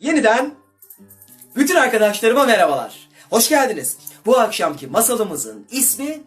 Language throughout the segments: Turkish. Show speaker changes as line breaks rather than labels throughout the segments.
Yeniden bütün arkadaşlarıma merhabalar. Hoş geldiniz. Bu akşamki masalımızın ismi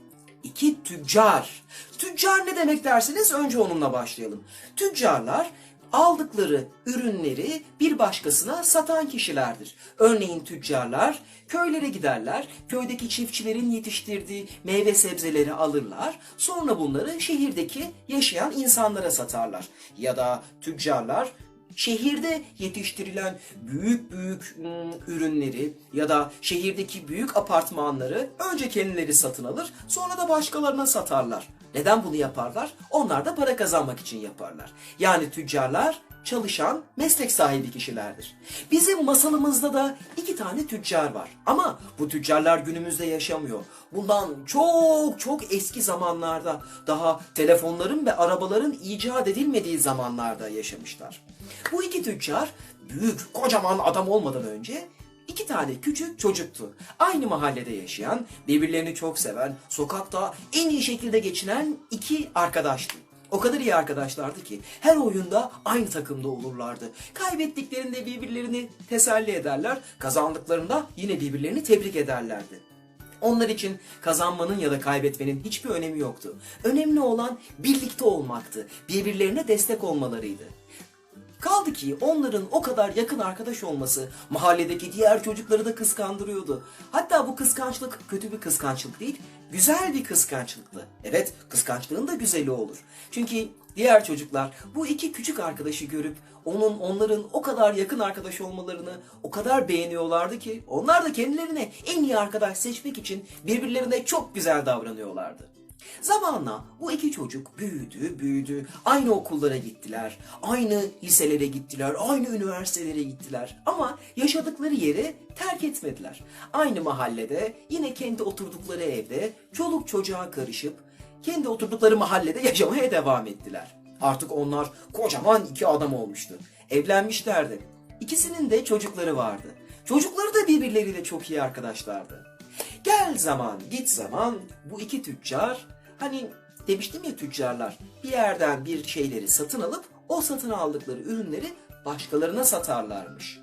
İki Tüccar. Tüccar ne demek derseniz önce onunla başlayalım. Tüccarlar aldıkları ürünleri bir başkasına satan kişilerdir. Örneğin tüccarlar köylere giderler, köydeki çiftçilerin yetiştirdiği meyve sebzeleri alırlar, sonra bunları şehirdeki yaşayan insanlara satarlar. Ya da tüccarlar şehirde yetiştirilen büyük büyük ım, ürünleri ya da şehirdeki büyük apartmanları önce kendileri satın alır sonra da başkalarına satarlar. Neden bunu yaparlar? Onlar da para kazanmak için yaparlar. Yani tüccarlar çalışan meslek sahibi kişilerdir. Bizim masalımızda da iki tane tüccar var. Ama bu tüccarlar günümüzde yaşamıyor. Bundan çok çok eski zamanlarda daha telefonların ve arabaların icat edilmediği zamanlarda yaşamışlar. Bu iki tüccar büyük kocaman adam olmadan önce iki tane küçük çocuktu. Aynı mahallede yaşayan, birbirlerini çok seven, sokakta en iyi şekilde geçinen iki arkadaştı. O kadar iyi arkadaşlardı ki her oyunda aynı takımda olurlardı. Kaybettiklerinde birbirlerini teselli ederler, kazandıklarında yine birbirlerini tebrik ederlerdi. Onlar için kazanmanın ya da kaybetmenin hiçbir önemi yoktu. Önemli olan birlikte olmaktı, birbirlerine destek olmalarıydı. Kaldı ki onların o kadar yakın arkadaş olması mahalledeki diğer çocukları da kıskandırıyordu. Hatta bu kıskançlık kötü bir kıskançlık değil, güzel bir kıskançlıktı. Evet, kıskançlığın da güzeli olur. Çünkü diğer çocuklar bu iki küçük arkadaşı görüp onun onların o kadar yakın arkadaş olmalarını o kadar beğeniyorlardı ki onlar da kendilerine en iyi arkadaş seçmek için birbirlerine çok güzel davranıyorlardı. Zamanla bu iki çocuk büyüdü, büyüdü. Aynı okullara gittiler. Aynı liselere gittiler. Aynı üniversitelere gittiler. Ama yaşadıkları yeri terk etmediler. Aynı mahallede, yine kendi oturdukları evde çoluk çocuğa karışıp kendi oturdukları mahallede yaşamaya devam ettiler. Artık onlar kocaman iki adam olmuştu. Evlenmişlerdi. İkisinin de çocukları vardı. Çocukları da birbirleriyle çok iyi arkadaşlardı. Gel zaman git zaman bu iki tüccar hani demiştim ya tüccarlar bir yerden bir şeyleri satın alıp o satın aldıkları ürünleri başkalarına satarlarmış.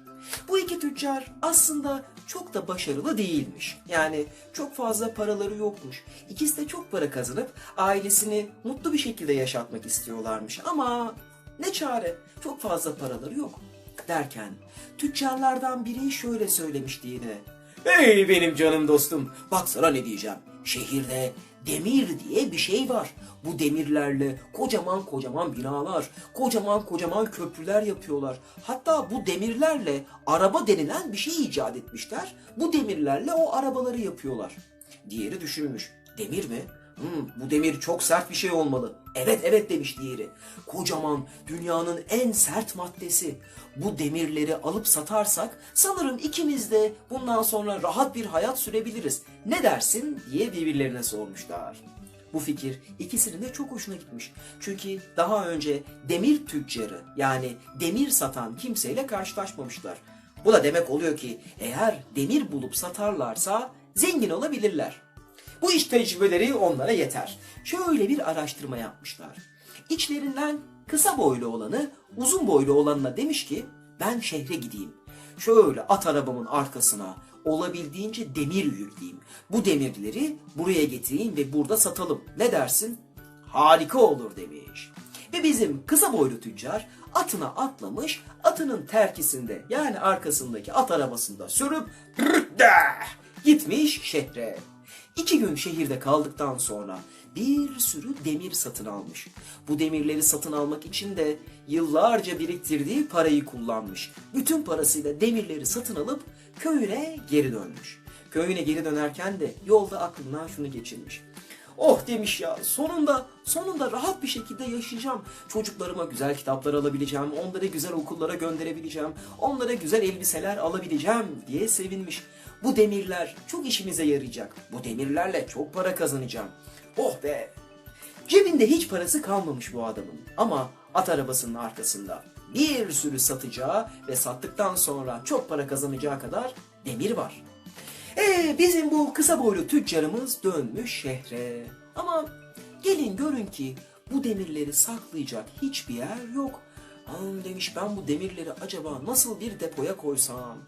Bu iki tüccar aslında çok da başarılı değilmiş. Yani çok fazla paraları yokmuş. İkisi de çok para kazanıp ailesini mutlu bir şekilde yaşatmak istiyorlarmış. Ama ne çare çok fazla paraları yok. Derken tüccarlardan biri şöyle söylemişti yine. Hey benim canım dostum, bak sana ne diyeceğim. Şehirde demir diye bir şey var. Bu demirlerle kocaman kocaman binalar, kocaman kocaman köprüler yapıyorlar. Hatta bu demirlerle araba denilen bir şey icat etmişler. Bu demirlerle o arabaları yapıyorlar. Diğeri düşünmüş. Demir mi? Hmm, bu demir çok sert bir şey olmalı. Evet evet demiş diğeri. Kocaman dünyanın en sert maddesi. Bu demirleri alıp satarsak sanırım ikimiz de bundan sonra rahat bir hayat sürebiliriz. Ne dersin diye birbirlerine sormuşlar. Bu fikir ikisinin de çok hoşuna gitmiş. Çünkü daha önce demir tüccarı yani demir satan kimseyle karşılaşmamışlar. Bu da demek oluyor ki eğer demir bulup satarlarsa zengin olabilirler. Bu iş tecrübeleri onlara yeter. Şöyle bir araştırma yapmışlar. İçlerinden kısa boylu olanı uzun boylu olanına demiş ki ben şehre gideyim. Şöyle at arabamın arkasına olabildiğince demir yükleyeyim. Bu demirleri buraya getireyim ve burada satalım. Ne dersin? Harika olur demiş. Ve bizim kısa boylu tüccar atına atlamış, atının terkisinde yani arkasındaki at arabasında sürüp gitmiş şehre. İki gün şehirde kaldıktan sonra bir sürü demir satın almış. Bu demirleri satın almak için de yıllarca biriktirdiği parayı kullanmış. Bütün parasıyla demirleri satın alıp köyüne geri dönmüş. Köyüne geri dönerken de yolda aklından şunu geçirmiş. Oh demiş ya sonunda sonunda rahat bir şekilde yaşayacağım. Çocuklarıma güzel kitaplar alabileceğim, onları güzel okullara gönderebileceğim, onlara güzel elbiseler alabileceğim diye sevinmiş. Bu demirler çok işimize yarayacak. Bu demirlerle çok para kazanacağım. Oh be! Cebinde hiç parası kalmamış bu adamın. Ama at arabasının arkasında bir sürü satacağı ve sattıktan sonra çok para kazanacağı kadar demir var. Ee, bizim bu kısa boylu tüccarımız dönmüş şehre. Ama gelin görün ki bu demirleri saklayacak hiçbir yer yok. Aman demiş ben bu demirleri acaba nasıl bir depoya koysam?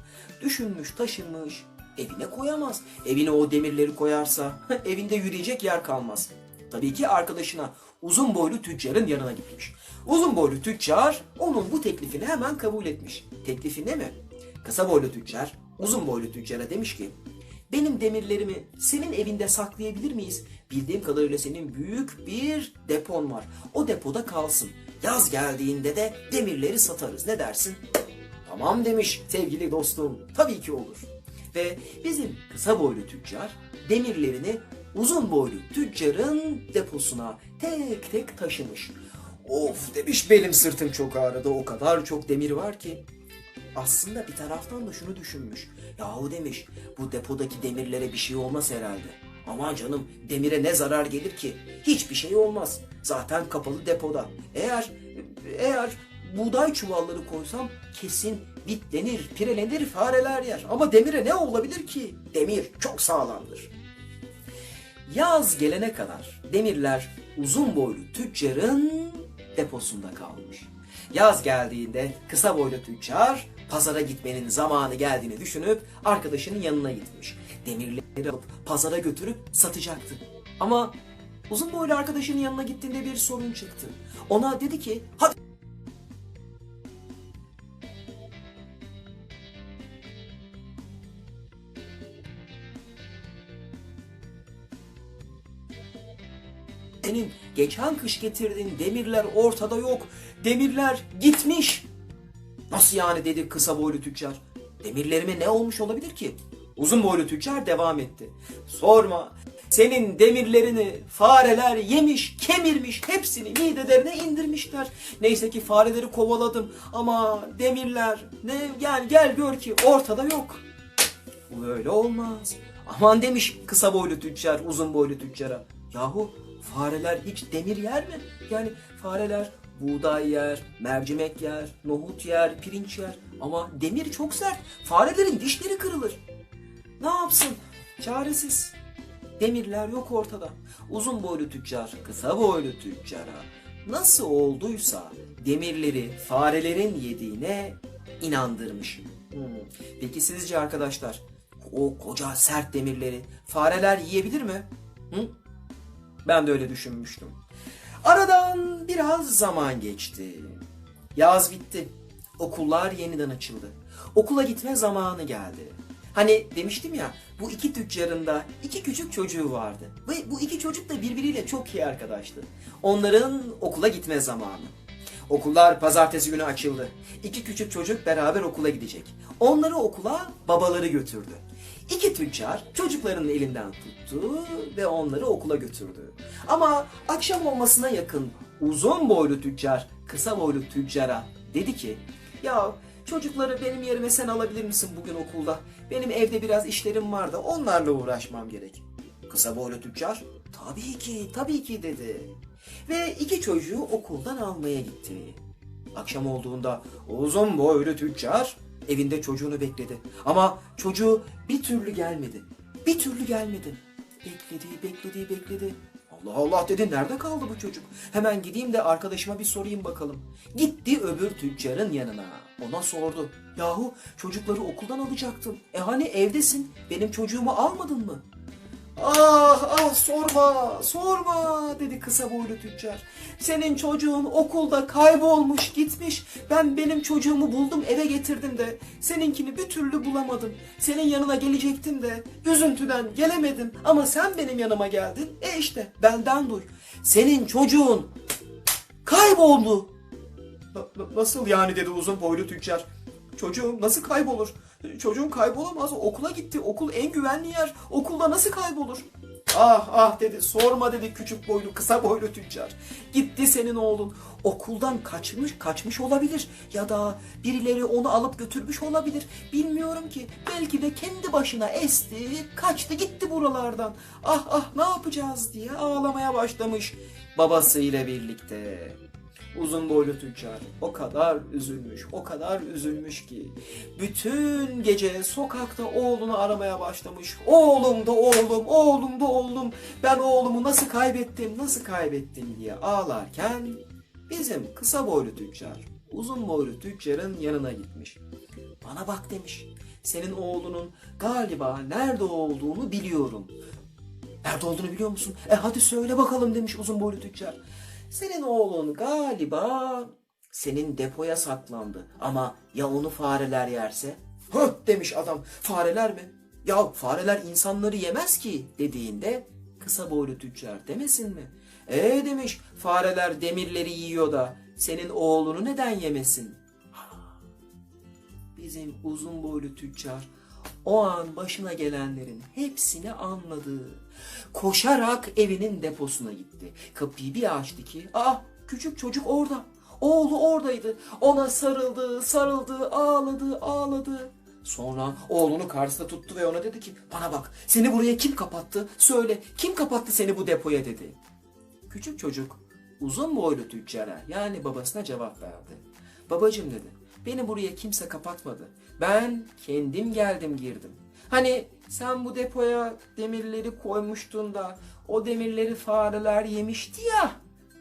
Düşünmüş taşınmış. Evine koyamaz. Evine o demirleri koyarsa evinde yürüyecek yer kalmaz. Tabii ki arkadaşına uzun boylu tüccarın yanına gitmiş. Uzun boylu tüccar onun bu teklifini hemen kabul etmiş. Teklifi ne mi? Kısa boylu tüccar uzun boylu tüccara demiş ki benim demirlerimi senin evinde saklayabilir miyiz? Bildiğim kadarıyla senin büyük bir depon var. O depoda kalsın. Yaz geldiğinde de demirleri satarız. Ne dersin? Tamam demiş sevgili dostum. Tabii ki olur. Ve bizim kısa boylu tüccar demirlerini uzun boylu tüccarın deposuna tek tek taşımış. Of demiş benim sırtım çok ağrıdı. O kadar çok demir var ki. Aslında bir taraftan da şunu düşünmüş. Yahu demiş bu depodaki demirlere bir şey olmaz herhalde. Aman canım demire ne zarar gelir ki? Hiçbir şey olmaz. Zaten kapalı depoda. Eğer eğer buğday çuvalları koysam kesin bitlenir, pirelenir, fareler yer. Ama demire ne olabilir ki? Demir çok sağlamdır. Yaz gelene kadar demirler uzun boylu tüccarın deposunda kalmış. Yaz geldiğinde kısa boylu tüccar pazara gitmenin zamanı geldiğini düşünüp arkadaşının yanına gitmiş. Demirleri alıp pazara götürüp satacaktı. Ama uzun boylu arkadaşının yanına gittiğinde bir sorun çıktı. Ona dedi ki hadi Senin geçen kış getirdiğin demirler ortada yok. Demirler gitmiş. Nasıl yani dedi kısa boylu tüccar. Demirlerime ne olmuş olabilir ki? Uzun boylu tüccar devam etti. Sorma. Senin demirlerini fareler yemiş, kemirmiş, hepsini midelerine indirmişler. Neyse ki fareleri kovaladım ama demirler ne gel gel gör ki ortada yok. Bu öyle olmaz. Aman demiş kısa boylu tüccar uzun boylu tüccara. Yahu fareler hiç demir yer mi? Yani fareler buğday yer, mercimek yer, nohut yer, pirinç yer. Ama demir çok sert. Farelerin dişleri kırılır. Ne yapsın? Çaresiz. Demirler yok ortada. Uzun boylu tüccar, kısa boylu tüccara nasıl olduysa demirleri farelerin yediğine inandırmış. Hmm. Peki sizce arkadaşlar o koca sert demirleri fareler yiyebilir mi? Hı? Ben de öyle düşünmüştüm. Aradan biraz zaman geçti. Yaz bitti. Okullar yeniden açıldı. Okula gitme zamanı geldi. Hani demiştim ya bu iki tüccarın da iki küçük çocuğu vardı. Ve bu iki çocuk da birbiriyle çok iyi arkadaştı. Onların okula gitme zamanı. Okullar pazartesi günü açıldı. İki küçük çocuk beraber okula gidecek. Onları okula babaları götürdü. İki tüccar çocuklarının elinden tuttu ve onları okula götürdü. Ama akşam olmasına yakın uzun boylu tüccar kısa boylu tüccara dedi ki ya çocukları benim yerime sen alabilir misin bugün okulda? Benim evde biraz işlerim var da onlarla uğraşmam gerek. Kısa boylu tüccar tabii ki tabii ki dedi. Ve iki çocuğu okuldan almaya gitti. Akşam olduğunda uzun boylu tüccar evinde çocuğunu bekledi. Ama çocuğu bir türlü gelmedi. Bir türlü gelmedi. Bekledi, bekledi, bekledi. Allah Allah dedi nerede kaldı bu çocuk? Hemen gideyim de arkadaşıma bir sorayım bakalım. Gitti öbür tüccarın yanına. Ona sordu. Yahu çocukları okuldan alacaktım. E hani evdesin? Benim çocuğumu almadın mı? Ah ah sorma sorma dedi kısa boylu tüccar. Senin çocuğun okulda kaybolmuş gitmiş. Ben benim çocuğumu buldum eve getirdim de seninkini bir türlü bulamadım. Senin yanına gelecektim de üzüntüden gelemedim ama sen benim yanıma geldin. E işte benden duy. Senin çocuğun kayboldu. Na- Nasıl yani dedi uzun boylu tüccar. Çocuğum nasıl kaybolur? Çocuğum kaybolamaz. Okula gitti. Okul en güvenli yer. Okulda nasıl kaybolur? Ah ah dedi. Sorma dedi küçük boylu, kısa boylu tüccar. Gitti senin oğlun. Okuldan kaçmış, kaçmış olabilir. Ya da birileri onu alıp götürmüş olabilir. Bilmiyorum ki. Belki de kendi başına esti, kaçtı gitti buralardan. Ah ah ne yapacağız diye ağlamaya başlamış babasıyla birlikte. Uzun boylu tüccar o kadar üzülmüş, o kadar üzülmüş ki bütün gece sokakta oğlunu aramaya başlamış. Oğlum da oğlum, oğlum da oğlum. Ben oğlumu nasıl kaybettim, nasıl kaybettim diye ağlarken bizim kısa boylu tüccar uzun boylu tüccarın yanına gitmiş. Bana bak demiş. Senin oğlunun galiba nerede olduğunu biliyorum. Nerede olduğunu biliyor musun? E hadi söyle bakalım demiş uzun boylu tüccar. Senin oğlun galiba senin depoya saklandı. Ama ya onu fareler yerse? Hı demiş adam. Fareler mi? Ya fareler insanları yemez ki dediğinde kısa boylu tüccar demesin mi? E demiş fareler demirleri yiyor da senin oğlunu neden yemesin? Bizim uzun boylu tüccar o an başına gelenlerin hepsini anladı. Koşarak evinin deposuna gitti. Kapıyı bir açtı ki ah küçük çocuk orada. Oğlu oradaydı. Ona sarıldı, sarıldı, ağladı, ağladı. Sonra oğlunu karşısında tuttu ve ona dedi ki bana bak seni buraya kim kapattı? Söyle kim kapattı seni bu depoya dedi. Küçük çocuk uzun boylu tüccara yani babasına cevap verdi. Babacım dedi beni buraya kimse kapatmadı. Ben kendim geldim girdim. Hani sen bu depoya demirleri koymuştun da o demirleri fareler yemişti ya.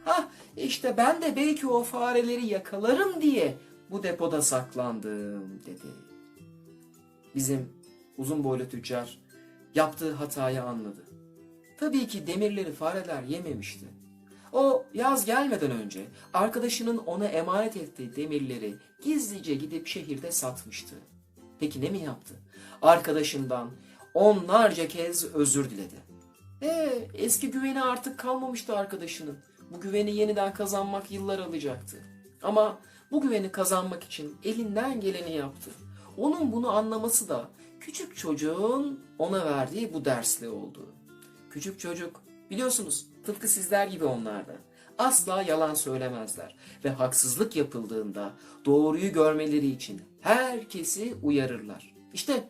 Ha işte ben de belki o fareleri yakalarım diye bu depoda saklandım dedi. Bizim uzun boylu tüccar yaptığı hatayı anladı. Tabii ki demirleri fareler yememişti. O yaz gelmeden önce arkadaşının ona emanet ettiği demirleri gizlice gidip şehirde satmıştı. Peki ne mi yaptı? Arkadaşından onlarca kez özür diledi. Ee, eski güveni artık kalmamıştı arkadaşının. Bu güveni yeniden kazanmak yıllar alacaktı. Ama bu güveni kazanmak için elinden geleni yaptı. Onun bunu anlaması da küçük çocuğun ona verdiği bu dersle oldu. Küçük çocuk biliyorsunuz tıpkı sizler gibi onlar da asla yalan söylemezler ve haksızlık yapıldığında doğruyu görmeleri için herkesi uyarırlar. İşte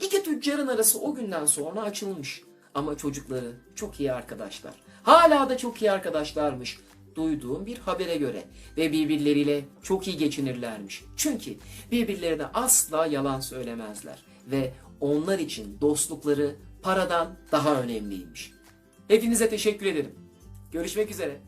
iki tüccarın arası o günden sonra açılmış. Ama çocukları çok iyi arkadaşlar. Hala da çok iyi arkadaşlarmış. Duyduğum bir habere göre ve birbirleriyle çok iyi geçinirlermiş. Çünkü birbirlerine asla yalan söylemezler ve onlar için dostlukları paradan daha önemliymiş. Hepinize teşekkür ederim. Görüşmek üzere.